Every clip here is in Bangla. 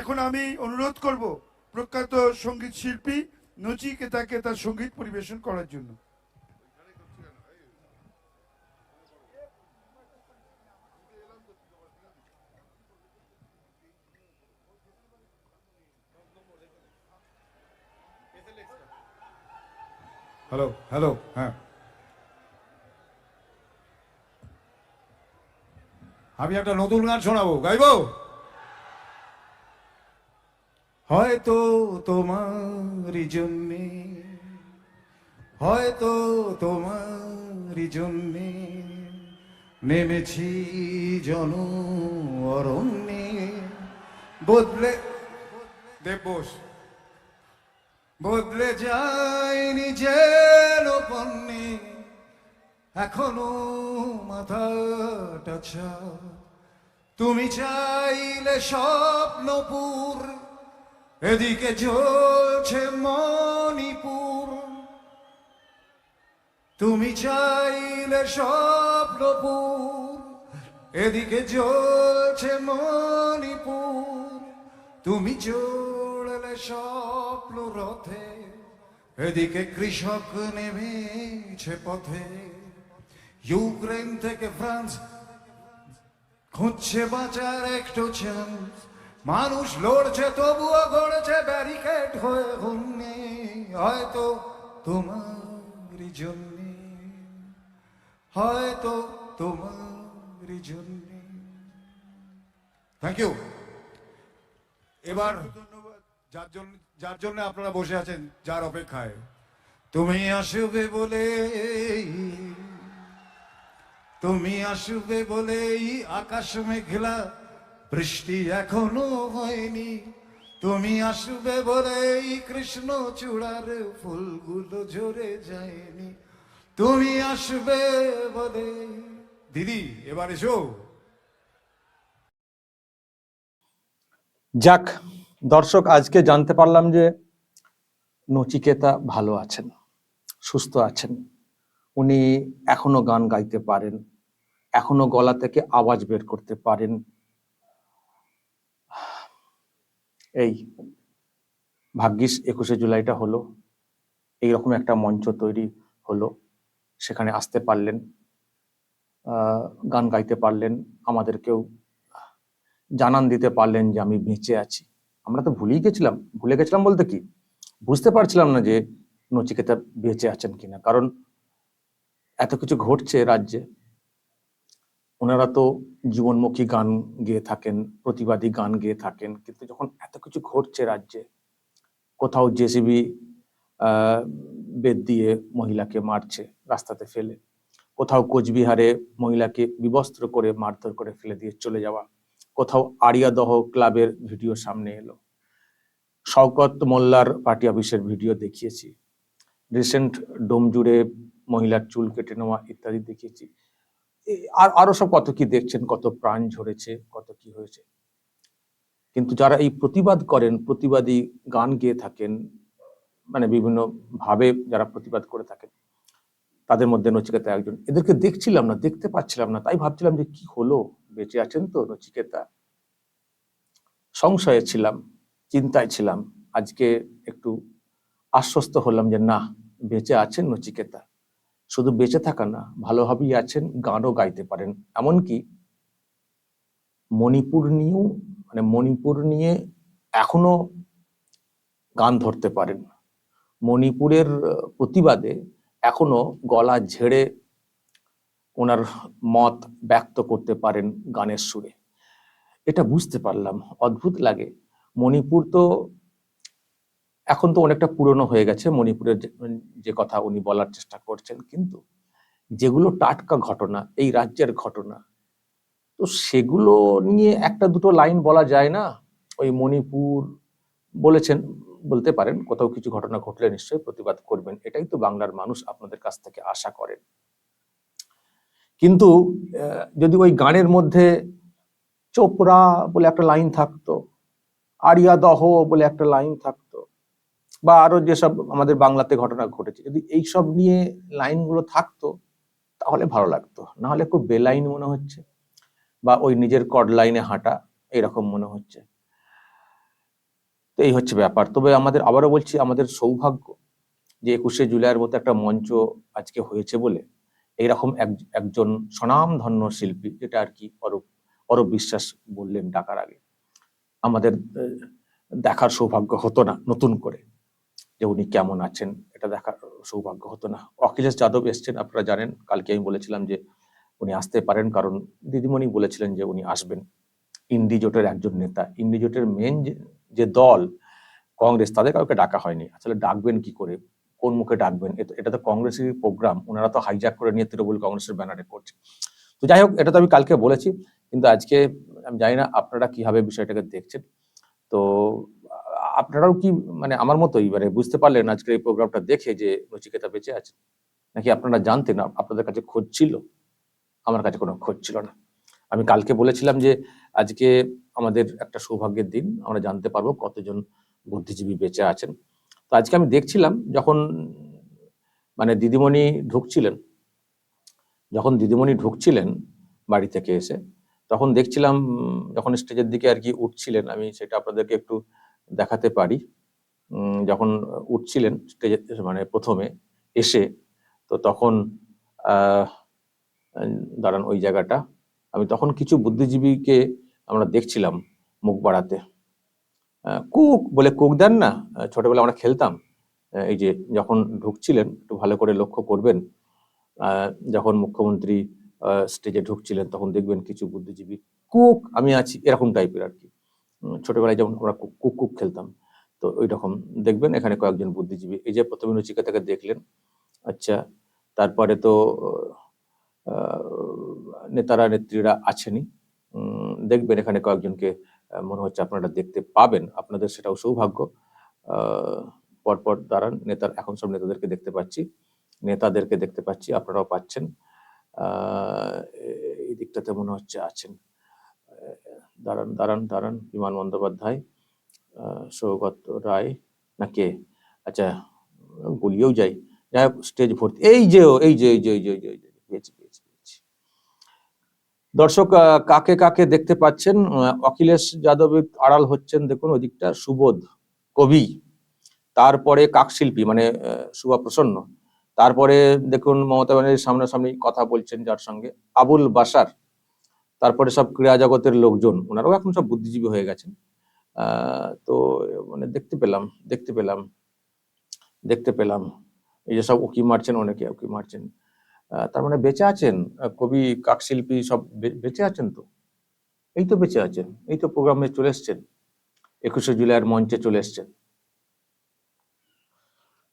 এখন আমি অনুরোধ করব প্রখ্যাত সংগীত শিল্পী নচিকেতাকে তার সংগীত পরিবেশন করার জন্য। হ্যালো হ্যালো হ্যাঁ। আমি একটা নতুন গান শোনাবো, গাইবো? হয়তো তোমার জন্যে, হয়তো তোমার জন্যে নেমেছি জন অরণ্যে বদলে দেববোস বদলে যায় নিজের পণ্যে এখনও মাথাটা ছা তুমি চাইলে স্বপ্নপুর এদিকে জ্বলছে মণিপুর। তুমি চাইলে স্বপ্নপুর। এদিকে জ্বলছে মণিপুর। তুমি চড়লে স্বপ্ন রথে। এদিকে কৃষক নেমেছে পথে। ইউক্রেন থেকে ফ্রান্স খুঁজছে বাঁচার একটু চান্স মানুষ লড়ছে, তবুও গড়ছে ব্যারিকেড হয়ে হুন্নে হয়তো তোমার জন্যে, হয়তো তোমারই জন্যে। থ্যাংক ইউ এবার যার জন্য যার জন্য আপনারা বসে আছেন, যার অপেক্ষায়। তুমি আসবে বলে তুমি আসবে বলেই আকাশ মেঘলা বৃষ্টি এখনও হয়নি। তুমি আসবে বলেই কৃষ্ণ চূড়ার ফুলগুলো ঝরে যায়নি। তুমি আসবে বলে দিদি, এবার এসো। যাক, দর্শক, আজকে জানতে পারলাম যে নচিকেতা ভালো আছেন, সুস্থ আছেন। উনি এখনও গান গাইতে পারেন, এখনও গলা থেকে আওয়াজ বের করতে পারেন। এই ভাগ্যিস একুশে জুলাইটা হলো, এইরকম একটা মঞ্চ তৈরি হলো, সেখানে আসতে পারলেন গান গাইতে পারলেন, আমাদেরকেও জানান দিতে পারলেন যে আমি বেঁচে আছি। আমরা তো ভুলেই গেছিলাম। ভুলে গেছিলাম বলতে কি? বুঝতে পারছিলাম না যে নচিকেতা বেঁচে আছেন কিনা। কারণ এত কিছু ঘটছে রাজ্যে ওনারা তো জীবনমুখী গান গেয়ে থাকেন, প্রতিবাদী গান গেয়ে থাকেন, কিন্তু যখন এত কিছু ঘটছে রাজ্যে, কোথাও জেসিবি বেদ দিয়ে মহিলাকে মারছে, রাস্তাতে ফেলে, কোথাও কোচবিহারে মহিলাকে বিবস্ত্র করে মারধর করে ফেলে দিয়ে চলে যাওয়া, কোথাও আরিয়াদহ ক্লাবের ভিডিও সামনে এলো। শওকত মোল্লার পার্টি অফিসের ভিডিও দেখিয়েছি, রিসেন্ট ডোমজুড়ে মহিলার চুল কেটে নেওয়া ইত্যাদি দেখিয়েছি। আর, আরও সব কত কি দেখছেন, কত প্রাণ ঝরেছে, কত কি হয়েছে? কিন্তু যারা এই প্রতিবাদ করেন, প্রতিবাদী গান গেয়ে থাকেন মানে বিভিন্ন ভাবে যারা প্রতিবাদ করে থাকেন, তাদের মধ্যে নচিকেতা একজন। এদেরকে দেখছিলাম না, দেখতে পাচ্ছিলাম না, তাই ভাবছিলাম যে কি হলো? বেঁচে আছেন তো নচিকেতা? সংশয়ে ছিলাম, চিন্তায় ছিলাম। আজকে একটু আশ্বস্ত হলাম যে না, বেঁচে আছেন নচিকেতা। শুধু বেঁচে থাকা না, ভালোভাবেই আছেন, গানও গাইতে পারেন। এমনকি মণিপুর নিয়েও মানে মণিপুর নিয়ে এখনও গান ধরতে পারেন। মণিপুরের প্রতিবাদে এখনও গলা ঝেড়ে ওনার মত ব্যক্ত করতে পারেন গানের সুরে। এটা বুঝতে পারলাম, অদ্ভুত লাগে। মণিপুর তো এখন তো অনেকটা পুরনো হয়ে গেছে মণিপুরের যে- কথা উনি বলার চেষ্টা করছেন, কিন্তু যেগুলো টাটকা ঘটনা, এই রাজ্যের ঘটনা, তো সেগুলো নিয়ে একটা দুটো লাইন বলা যায় না? ওই মণিপুর বলেছেন, বলতে পারেন, কোথাও কিছু ঘটনা ঘটলে নিশ্চয়ই প্রতিবাদ করবেন, এটাই তো বাংলার মানুষ আপনাদের কাছ থেকে আশা করেন। কিন্তু যদি ওই গানের মধ্যে চোপড়া বলে একটা লাইন থাকতো আরিয়া দহ বলে একটা লাইন থাকতো বা আরও যেসব আমাদের বাংলাতে ঘটনা ঘটেছে, যদি এইসব নিয়ে লাইনগুলো থাকতো, তাহলে ভালো লাগতো। না হলে খুব বেলাইন মনে হচ্ছে, বা ওই নিজের কড লাইনে হাঁটা এরকম মনে হচ্ছে। তো এই হচ্ছে ব্যাপার। তবে আমাদের, আবারও বলছি, আমাদের সৌভাগ্য যে একুশে জুলাইয়ের মতো একটা মঞ্চ আজকে হয়েছে বলে, এইরকম এক, একজন স্বনামধন্য শিল্পী, যেটা আর কি অরূপ অরূপ বিশ্বাস বললেন ডাকার আগে, আমাদের দেখার সৌভাগ্য হতো না নতুন করে। যে উনি কেমন আছেন, এটা দেখার সৌভাগ্য হতো না। অখিলেশ যাদব এসছেন, আপনারা জানেন, কালকে আমি বলেছিলাম যে উনি আসতে পারেন, কারণ দিদিমণি বলেছিলেন যে উনি আসবেন। ইন্ডি জোটের একজন নেতা। ইন্ডি জোটের মেন যে দল, কংগ্রেস, তাদের কাউকে ডাকা হয়নি। আসলে ডাকবেন কি করে? কোন মুখে ডাকবেন? এটা তো কংগ্রেসের প্রোগ্রাম ওনারা তো হাইজ্যাক করে নিয়ে তৃণমূল কংগ্রেসের ব্যানারে করছে। তো যাই হোক, এটা তো আমি কালকে বলেছি। কিন্তু আজকে, আমি জানি না, আপনারা কীভাবে বিষয়টাকে দেখছেন। তো আপনারাও কি মানে আমার মতোই মানে বুঝতে পারলেন আজকের এই প্রোগ্রামটা দেখে যে নচিকেতা বেঁচে আছে নাকি আপনারা জানতেন আপ- আপনাদের কাছে খোঁজ ছিল? আমার কাছে কোনো খোঁজ ছিল না। আমি কালকে বলেছিলাম যে আজকে আমাদের একটা সৌভাগ্যের দিন, আমরা জানতে পারব কতজন বুদ্ধিজীবী বেঁচে আছেন। তো আজকে আমি দেখছিলাম যখন মানে দিদিমণি ঢুকছিলেন, যখন দিদিমণি ঢুকছিলেন বাড়ি থেকে এসে, তখন দেখছিলাম, যখন স্টেজের দিকে আর কি উঠছিলেন, আমি সেটা আপনাদেরকে একটু দেখাতে পারি। যখন উঠছিলেন স্টেজে মানে প্রথমে এসে, তো তখন দাঁড়ান ওই জায়গাটা। আমি তখন কিছু বুদ্ধিজীবীকে আমরা দেখছিলাম মুখ বাড়াতে। কুক বলে কুক দেন না? ছোটবেলা আমরা খেলতাম। এই যে যখন ঢুকছিলেন, একটু ভালো করে লক্ষ্য করবেন। যখন মুখ্যমন্ত্রী স্টেজে ঢুকছিলেন, তখন দেখবেন কিছু বুদ্ধিজীবী, কুক আমি আছি, এরকম টাইপের আর কি। ছোটবেলায় যেমন আমরা কুক কুক খেলতাম তো ওই রকম দেখবেন এখানে কয়েকজন বুদ্ধিজীবী এই যে প্রথমে নচিকেতাকে দেখলেন আচ্ছা তারপরে তো নেতারা নেত্রীরা আছেনই উম, দেখবেন এখানে কয়েকজনকে মনে হচ্ছে আপনারা দেখতে পাবেন আপনাদের সেটাও সৌভাগ্য পরপর দাঁড়ান নেতার এখন সব নেতাদেরকে দেখতে পাচ্ছি নেতাদেরকে দেখতে পাচ্ছি আপনারাও পাচ্ছেন এই দিকটাতে মনে হচ্ছে আছেন। দাঁড়ান দাঁড়ান দাঁড়ান বিমান বন্দ্যোপাধ্যায় সৌগত রায় না কে? আচ্ছা গুলিয়েও যাই। যাই হোক স্টেজ ভর্তি। এই যে এই যে এই যে এই যে এই যে, পেয়েছি পেয়েছি পেয়েছি। দর্শক কাকে কাকে দেখতে পাচ্ছেন? অখিলেশ যাদবের আড়াল হচ্ছেন দেখুন ওদিকটা সুবোধ কবি। তারপরে কাকশিল্পী মানে শুভা প্রসন্ন তারপরে দেখুন মমতা ব্যানার্জির সামনাসামনি কথা বলছেন যার সঙ্গে। আবুল বাসার তারপরে সব ক্রীড়া জগতের লোকজন, ওনারাও এখন সব বুদ্ধিজীবী হয়ে গেছেন। তো মানে দেখতে পেলাম দেখতে পেলাম দেখতে পেলাম। এই যে সব উকি মারছেন, অনেকে উকি মারছেন। তার মানে বেঁচে আছেন কবি, কাকশিল্পী সব বেঁচে আছেন তো? এই তো বেঁচে আছেন, এই তো প্রোগ্রামে চলে এসছেন। একুশে জুলাইয়ের মঞ্চে চলে এসছেন।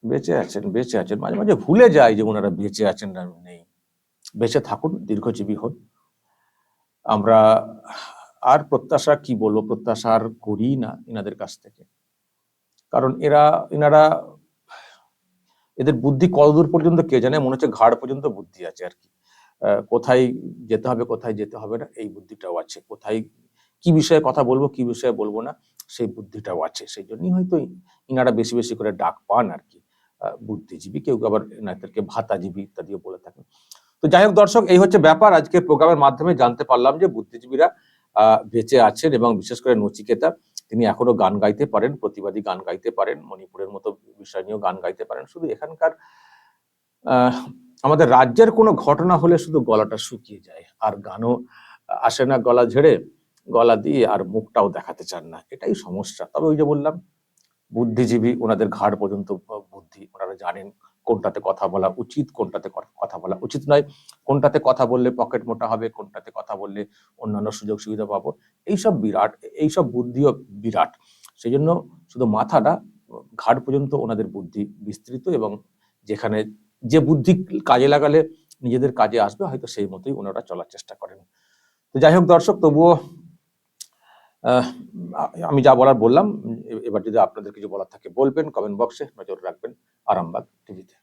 বেঁচে আছেন বেঁচে আছেন। মাঝে মাঝে ভুলে যায় যে ওনারা বেঁচে আছেন নেই। বেঁচে থাকুন, দীর্ঘজীবী হন। আমরা আর প্রত্যাশা কি বলব? প্রত্যাশা আর করি না এনাদের কাছ থেকে। কারণ এরা এনারা এদের বুদ্ধি কতদূর পর্যন্ত কে জানে? মনে হচ্ছে ঘাড় পর্যন্ত বুদ্ধি আছে আর কি। কোথায় যেতে হবে, কোথায় যেতে হবে না, এই বুদ্ধিটাও আছে। কোথায় কি বিষয়ে কথা বলব, কি বিষয়ে বলব না, সেই বুদ্ধিটাও আছে। সেই জন্যই হয়তো ইনারা বেশি বেশি করে ডাক পান আর কি। বুদ্ধিজীবী, কেউ আবার এনাদেরকে ভাতাজীবী ইত্যাদিও বলে থাকেন। তো যাই হোক দর্শক, এই হচ্ছে ব্যাপার। আজকে প্রোগ্রামের মাধ্যমে জানতে পারলাম যে বুদ্ধিজীবীরা বেঁচে আছেন এবং বিশেষ করে নচিকেতা, তিনি এখনও গান গাইতে পারেন, প্রতিবাদী গান গাইতে পারেন, মণিপুরের মতো বিষয় নিয়েও গান গাইতে পারেন। শুধু এখানকার আমাদের রাজ্যের কোনো ঘটনা হলে শুধু গলাটা শুকিয়ে যায়। আর গানও আসে না গলা ঝেড়ে, গলা দিয়ে আর মুখটাও দেখাতে চান না। এটাই সমস্যা। তবে ওই যে বললাম, বুদ্ধিজীবী, ওনাদের ঘাড় পর্যন্ত বুদ্ধি, ওনারা জানেন। কোনটাতে কথা বলা উচিত, কোনটাতে কথা বলা উচিত নয়। কোনটাতে কথা বললে পকেট মোটা হবে, কোনটাতে কথা বললে অন্যান্য সুযোগ সুবিধা পাবো। এইসব বিরাট, এইসব বুদ্ধিও বিরাট। সেই জন্য শুধু মাথাটা ঘাট পর্যন্ত ওনাদের বুদ্ধি বিস্তৃত এবং যেখানে যে বুদ্ধি কাজে লাগালে নিজেদের কাজে আসবে, হয়তো সেই মতোই ওনারা চলার চেষ্টা করেন। তো যাই হোক দর্শক, তবুও আমি যা বলার বললাম এবার যদি আপনাদের কিছু বলার থাকে বলবেন কমেন্ট বক্সে নজর রাখবেন, আরামবাগ টিভিতে